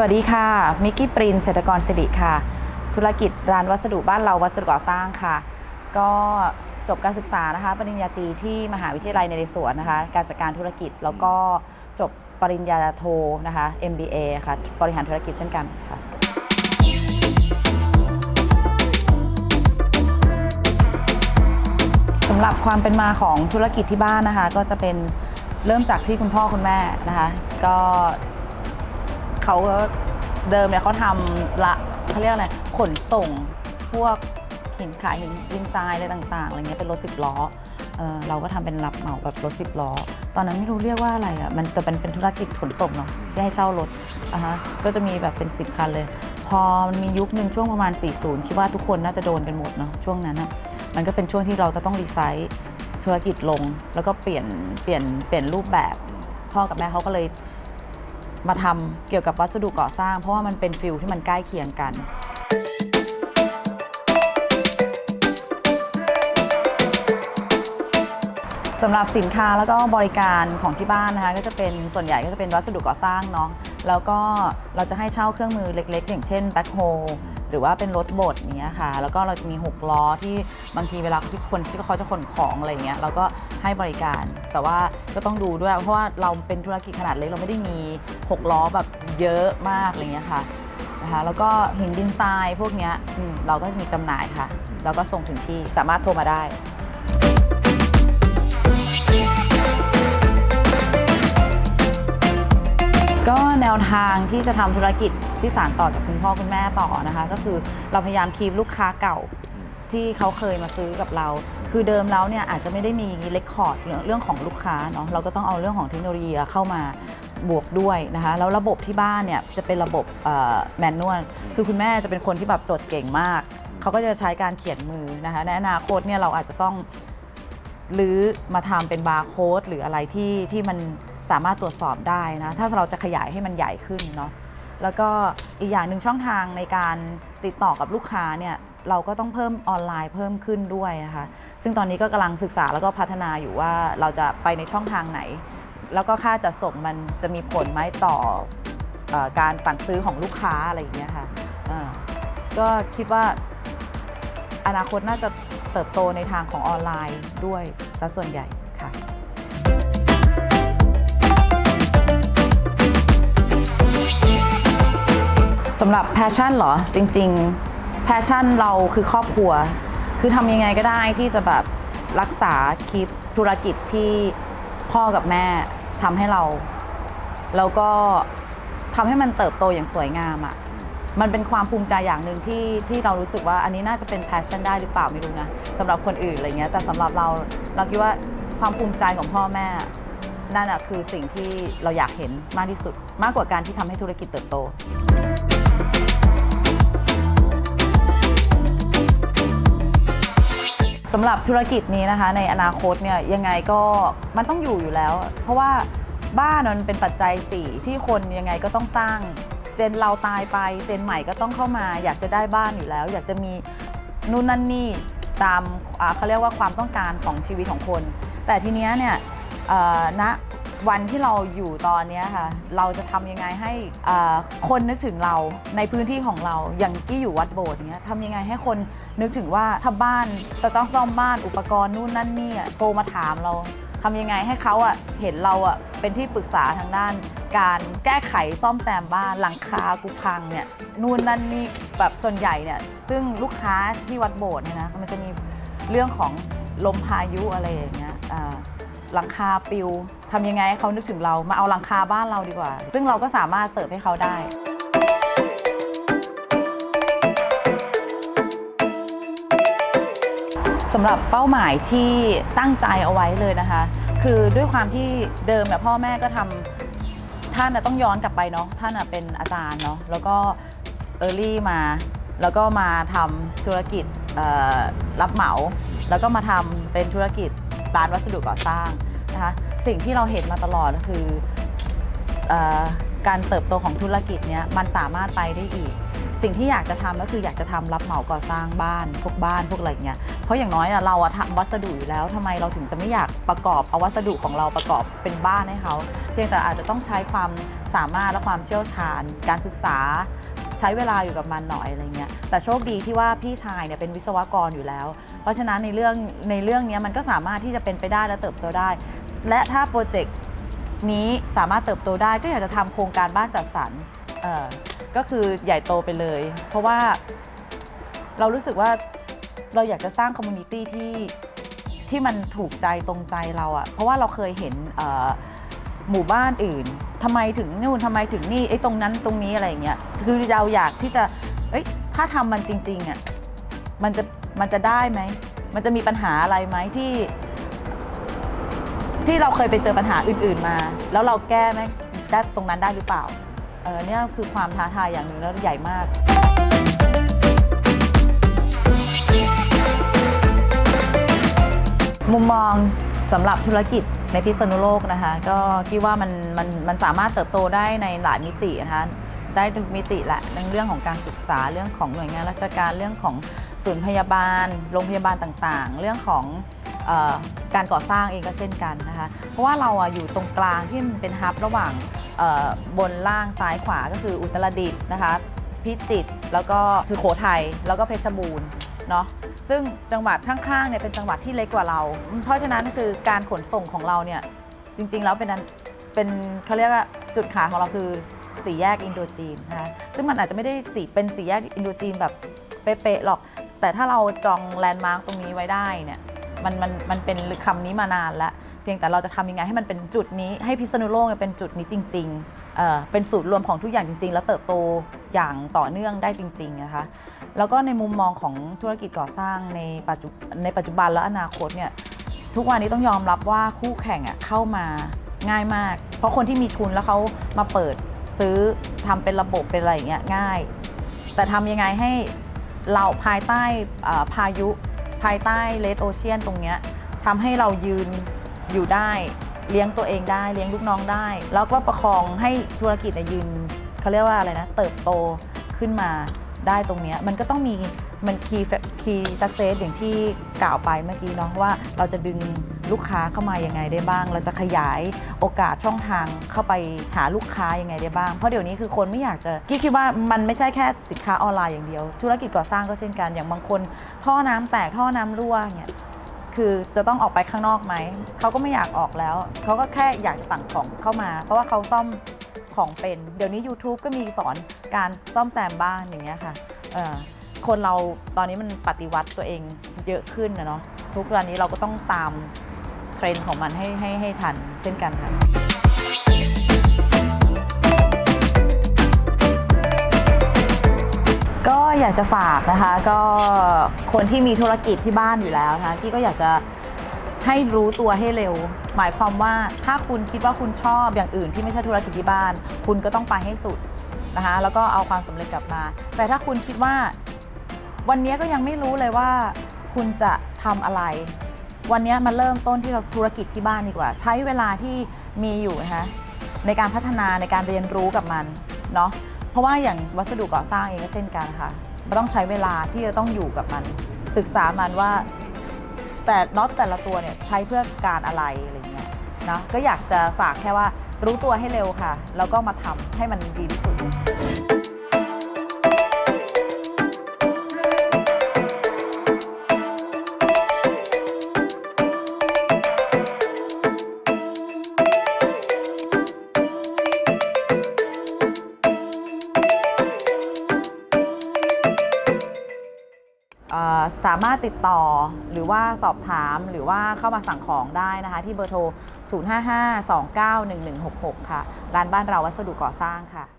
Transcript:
สวัสดีค่ะ มิกกี้ปรินเศรษฐกรสิริค่ะ ธุรกิจร้านวัสดุบ้านเราวัสดุก่อสร้างค่ะ ก็จบการศึกษานะคะ ปริญญาตรีที่มหาวิทยาลัยในเรศวรนะคะ การจัดการธุรกิจแล้วก็จบปริญญาโทนะคะ MBA ค่ะ บริหารธุรกิจเช่นกันค่ะสำหรับความเป็นมาของธุรกิจที่บ้านนะคะ ก็จะเป็นเริ่มจากที่คุณพ่อคุณแม่นะคะ ก็ เขาก็เดิมเนี่ยเขาทำละเขาเรียกอะไรขนส่งพวกหินขายหินดินทรายอะไรต่างๆอะไรเงี้ยเป็นรถสิบล้อเออเราก็ทำเป็นรับเหมาแบบรถสิบล้อ ตอนนั้นไม่รู้เรียกว่าอะไรอะมันแต่เป็นเป็นธุรกิจขนส่งเนาะที่ให้เช่ารถอะฮะก็จะมีแบบเป็นสิบคันเลย พอมันมียุคหนึ่งช่วงประมาณ 40 คิดว่าทุกคนน่าจะโดนกันหมดเนาะช่วงนั้นอะมันก็เป็นช่วงที่เราจะต้องรีไซต์ธุรกิจลง แล้วก็เปลี่ยนเปลี่ยนเปลี่ยนรูปแบบพ่อกับแม่เขาก็เลย มาทำเกี่ยวกับวัสดุก่อสร้าง เพราะว่ามันเป็นฟิลที่มันใกล้เคียงกัน สำหรับสินค้าแล้วก็บริการของที่บ้านนะคะก็จะเป็นส่วนใหญ่ก็จะเป็นวัสดุก่อสร้างเนาะแล้วก็เราจะให้เช่าเครื่องมือเล็ก ๆ อย่างเช่นแบ็คโฮ หรือว่าเป็นรถบดเนี้ยค่ะ แล้วก็เราจะมี 6 ล้อที่บางทีเวลาที่คนที่เขาจะขนของอะไรเงี้ยเราก็ให้บริการ แต่ว่าก็ต้องดูด้วย เพราะว่าเราเป็นธุรกิจขนาดเล็กเราไม่ได้มี 6 ล้อแบบเยอะมากอะไรเงี้ยค่ะนะคะแล้วก็หินดินทรายพวกเนี้ยเราก็มีจำหน่ายค่ะ แล้วก็ส่งถึงที่สามารถโทรมาได้ นวทางที่จะทำธุรกิจที่สานต่อจากคุณพ่อคุณแม่ต่อนะคะ ก็คือเราพยายามคีบลูกค้าเก่าที่เขาเคยมาซื้อกับเรา คือเดิมแล้วเนี่ยอาจจะไม่ได้มีเลคคอร์ดเรื่องของลูกค้าเนาะเราก็ต้องเอาเรื่องของเทคโนโลยีเข้ามาบวกด้วยนะคะแล้วระบบที่บ้านเนี่ยจะเป็นระบบแมนนวลคือคุณแม่จะเป็นคนที่แบบจดเก่งมาก เขาก็จะใช้การเขียนมือนะคะในอนาคตเนี่ยเราอาจจะต้องหรือมาทำเป็นบาร์โค้ดหรืออะไรที่ที่มัน สามารถตรวจสอบได้นะถ้าเราจะขยายให้มันใหญ่ขึ้นเนาะแล้วก็อีกอย่างหนึ่งช่องทางในการติดต่อกับลูกค้าเนี่ยเราก็ต้องเพิ่มออนไลน์เพิ่มขึ้นด้วยนะคะซึ่งตอนนี้ก็กำลังศึกษาแล้วก็พัฒนาอยู่ว่าเราจะไปในช่องทางไหน แล้วก็ค่าจัดส่งมันจะมีผลไหมต่อออการสั่งซื้อของลูกค้าอะไรอย่างเงี้ยค่ะก็คิดว่าอนาคตน่าจะเติบโตในทางของออนไลน์ด้วยซะส่วนใหญ่ สำหรับแพชชั่นเหรอ จริง ๆ แพชชั่นเราคือครอบครัว คือทำยังไงก็ได้ที่จะแบบรักษาคีปธุรกิจที่พ่อกับแม่ทำให้เรา แล้วก็ทำให้มันเติบโตอย่างสวยงามอะ่ะมันเป็นความภูมิใจอย่างหนึ่งที่ที่เรารู้สึกว่าอันนี้น่าจะเป็นแพชชั่นได้หรือเปล่าไม่รู้นะสำหรับคนอื่นอะไรเงี้ยแต่สำหรับเราเราคิดว่าความภูมิใจของพ่อแม่ นั่นอะคือสิ่งที่เราอยากเห็นมากที่สุด มากกว่าการที่ทำให้ธุรกิจเติบโต สำหรับธุรกิจนี้นะคะ ในอนาคตเนี่ยยังไงก็มันต้องอยู่อยู่แล้ว เพราะว่าบ้านมันเป็นปัจจัยสี่ที่คนยังไงก็ต้องสร้าง เจนเราตายไป เจนใหม่ก็ต้องเข้ามา อยากจะได้บ้านอยู่แล้ว อยากจะมีนู่นนั่นนี่ตามเขาเรียกว่าความต้องการของชีวิตของคน แต่ทีเนี้ยเนี่ยณวันที่เราอยู่ตอนนี้ค่ะ เราจะทำยังไงให้คนนึกถึงเราในพื้นที่ของเราอย่างที่อยู่วัดโบสถ์เนี้ยทำยังไงให้คน นึกถึงว่าถ้าบ้านจะต้องซ่อมบ้านอุปกรณ์นู่นนั่นนี่อะโทรมาถามเราทำยังไงให้เขาอะเห็นเราอะเป็นที่ปรึกษาทางด้าน การแก้ไขซ่อมแซมบ้านหลังคากูพังเนี่ยนู่นนั่นนี่แบบส่วนใหญ่เนี่ยซึ่งลูกค้าที่วัดโบสถ์เนี่ยนะมันจะมีเรื่องของลมพายุอะไรอย่างเงี้ยอ่าหลังคาปิวทำยังไงให้เขานึกถึงเรามาเอาหลังคาบ้านเราดีกว่า ซึ่งเราก็สามารถเสิร์ฟให้เขาได้ำหรับเป้าหมายที่ตั้งใจเอาไว้เลยนะคะ คือด้วยความที่เดิมเนี่ยพ่อแม่ก็ทำท่านต้องย้อนกลับไปเนาะท่านเป็นอาจารย์เนาะแล้วก็เออร์ลี่มา แล้วก็มาทำธุรกิจรับเหมา แล้วก็มาทำเป็นธุรกิจร้านวัสดุก่อสร้างนะคะสิ่งที่เราเห็นมาตลอดก็คือออการเติบโตของธุรกิจเนี้ยมันสามารถไปได้อีก สิ่งที่อยากจะทำก็คืออยากจะทำรับเหมาก่อสร้างบ้านพวกบ้านพวกอะไรเงี้ยเพราะอย่างน้อยเราอะทำวัสดุอยู่แล้วทำไมเราถึงจะไม่อยากประกอบเอาวัสดุของเราประกอบเป็นบ้านให้เขา เพียงแต่อาจจะต้องใช้ความสามารถและความเชี่ยวชาญ การศึกษาใช้เวลาอยู่กับมันหน่อยอะไรเงี้ย แต่โชคดีที่ว่าพี่ชายเนี่ยเป็นวิศวกรอยู่แล้ว เพราะฉะนั้นในเรื่องในเรื่องนี้มันก็สามารถที่จะเป็นไปได้และเติบโตได้ และถ้าโปรเจกต์นี้สามารถเติบโตได้ก็อยากจะทำโครงการบ้านจัดสรรเอ่อ ก็คือใหญ่โตไปเลย เพราะว่าเรารู้สึกว่าเราอยากจะสร้างคอมมูนิตี้ที่ที่มันถูกใจตรงใจเราอะเพราะว่าเราเคยเห็นหมู่บ้านอื่นทำไมถึงนู่นทำไมถึงนี่ไอ้ตรงนั้นตรงนี้อะไรเงี้ยคือเราอยากที่จะเอ้ยถ้าทำมันจริงๆอะมันจะมันจะได้ไหมมันจะมีปัญหาอะไรไหมที่ ที่เราเคยไปเจอปัญหาอื่น ๆมา แล้วเราแก้ไหมได้ตรงนั้นได้หรือเปล่า เออเนี่ยคือความท้าทายอย่างหนึ่งแล้วใหญ่มาก มุมมองสำหรับธุรกิจในพิษณุโลกนะคะ ก็คิดว่ามันมันมันสามารถเติบโตได้ในหลายมิตินะคะได้ทุกมิติแหละในเรื่องของการศึกษาเรื่องของหน่วยงานราชการเรื่องของศูนย์พยาบาล โรงพยาบาลต่างๆ เรื่องของออการก่อสร้างเองก็เช่นกันนะคะ เพราะว่าเราอยู่ตรงกลางที่มันเป็นฮับระหว่าง บนล่างซ้ายขวาก็คืออุตรดิตถ์นะคะ พิจิตรแล้วก็สุโขทัยแล้วก็เพชรบูรณ์เนาะซึ่งจังหวัดข้างๆเนี่ยเป็นจังหวัดที่เล็กกว่าเรา เพราะฉะนั้นคือการขนส่งของเราเนี่ยจริงๆแล้วเป็นอันเป็นเขาเรียกว่าจุดขายของเราคือสี่แยกอินโดจีนนะคะซึ่งมันอาจจะไม่ได้สีเป็นสี่แยกอินโดจีนแบบเป๊ะๆหรอก แต่ถ้าเราจองแลนด์มาร์กตรงนี้ไว้ได้เนี่ยมันมันมันเป็นคำนี้มานานแล้ว เพียงแต่เราจะทำยังไงให้มันเป็นจุดนี้ให้พิษณุโลกเนี่ยเป็นจุดนี้จริงๆเอ่อเป็นศูนย์รวมของทุกอย่างจริง ๆ แล้วเติบโตอย่างต่อเนื่องได้จริงๆนะคะแล้วก็ในมุมมองของธุรกิจก่อสร้างในปัจจุในปัจจุบันและอนาคตเนี่ยทุกวันนี้ต้องยอมรับว่าคู่แข่งอะเข้ามาง่ายมาก เพราะคนที่มีทุนแล้วเขามาเปิดซื้อทำเป็นระบบเป็นอะไรอย่างเงี้ยง่าย แต่ทำยังไงให้เราภายใต้อ่าพายุภายใต้เลดโอเชียนตรงเนี้ยทำให้เรายืน อยู่ได้เลี้ยงตัวเองได้เลี้ยงลูกน้องได้ แล้วก็ประคองให้ธุรกิจยืนเขาเรียกว่าอะไรนะ เติบโตขึ้นมาได้ตรงนี้มันก็ต้องมีมันคีย์คีย์สักเซสอย่างที่กล่าวไปเมื่อกี้เนาะว่าเราจะดึงลูกค้าเข้ามายังไงได้บ้าง เราจะขยายโอกาสช่องทางเข้าไปหาลูกค้ายังไงได้บ้าง เพราะเดี๋ยวนี้คือคนไม่อยากจะพี่คิดว่ามันไม่ใช่แค่สินค้าออนไลน์อย่างเดียว ธุรกิจก่อสร้างก็เช่นกันอย่างบางคน ท่อน้ำแตกท่อน้ำรั่วเนี่ย คือจะต้องออกไปข้างนอกไหม เขาก็ไม่อยากออกแล้ว เขาก็แค่อยากสั่งของเข้ามา เพราะว่าเขาซ่อมของเป็น เดี๋ยวนี้ YouTube ก็มีสอนการซ่อมแซมบ้านอย่างเงี้ยค่ะคนเราตอนนี้มันปฏิวัติตัวเองเยอะขึ้นนะเนาะทุกวันนี้เราก็ต้องตามเทรนด์ของมันให้ให้ให้ทันเช่นกันค่ะ ก็อยากจะฝากนะคะก็คนที่มีธุรกิจที่บ้านอยู่แล้วนะคะกี้ก็อยากจะให้รู้ตัวให้เร็ว หมายความว่าถ้าคุณคิดว่าคุณชอบอย่างอื่นที่ไม่ใช่ธุรกิจที่บ้าน คุณก็ต้องไปให้สุดนะคะแล้วก็เอาความสำเร็จกลับมา แต่ถ้าคุณคิดว่า วันนี้ก็ยังไม่รู้เลยว่า คุณจะทำอะไร วันนี้มาเริ่มต้นที่เราธุรกิจที่บ้านดีกว่า ใช้เวลาที่มีอยู่นะคะในการพัฒนาในการเรียนรู้กับมันเนาะ ราะว่าอย่างวัสดุก่อสร้างเองก็เช่นกันค่ะมันต้องใช้เวลาที่จะต้องอยู่กับมัน ศึกษามันว่า แต่น็อตแต่ละตัวเนี่ยใช้เพื่อการอะไรอะไรเงี้ยนะก็อยากจะฝากแค่ว่ารู้ตัวให้เร็วค่ะ แล้วก็มาทำให้มันดีที่สุด สามารถติดต่อหรือว่าสอบถามหรือว่าเข้ามาสั่งของได้นะคะ ที่เบอร์โทร 055 291166 ค่ะ ร้านบ้านเราวัสดุก่อสร้างค่ะ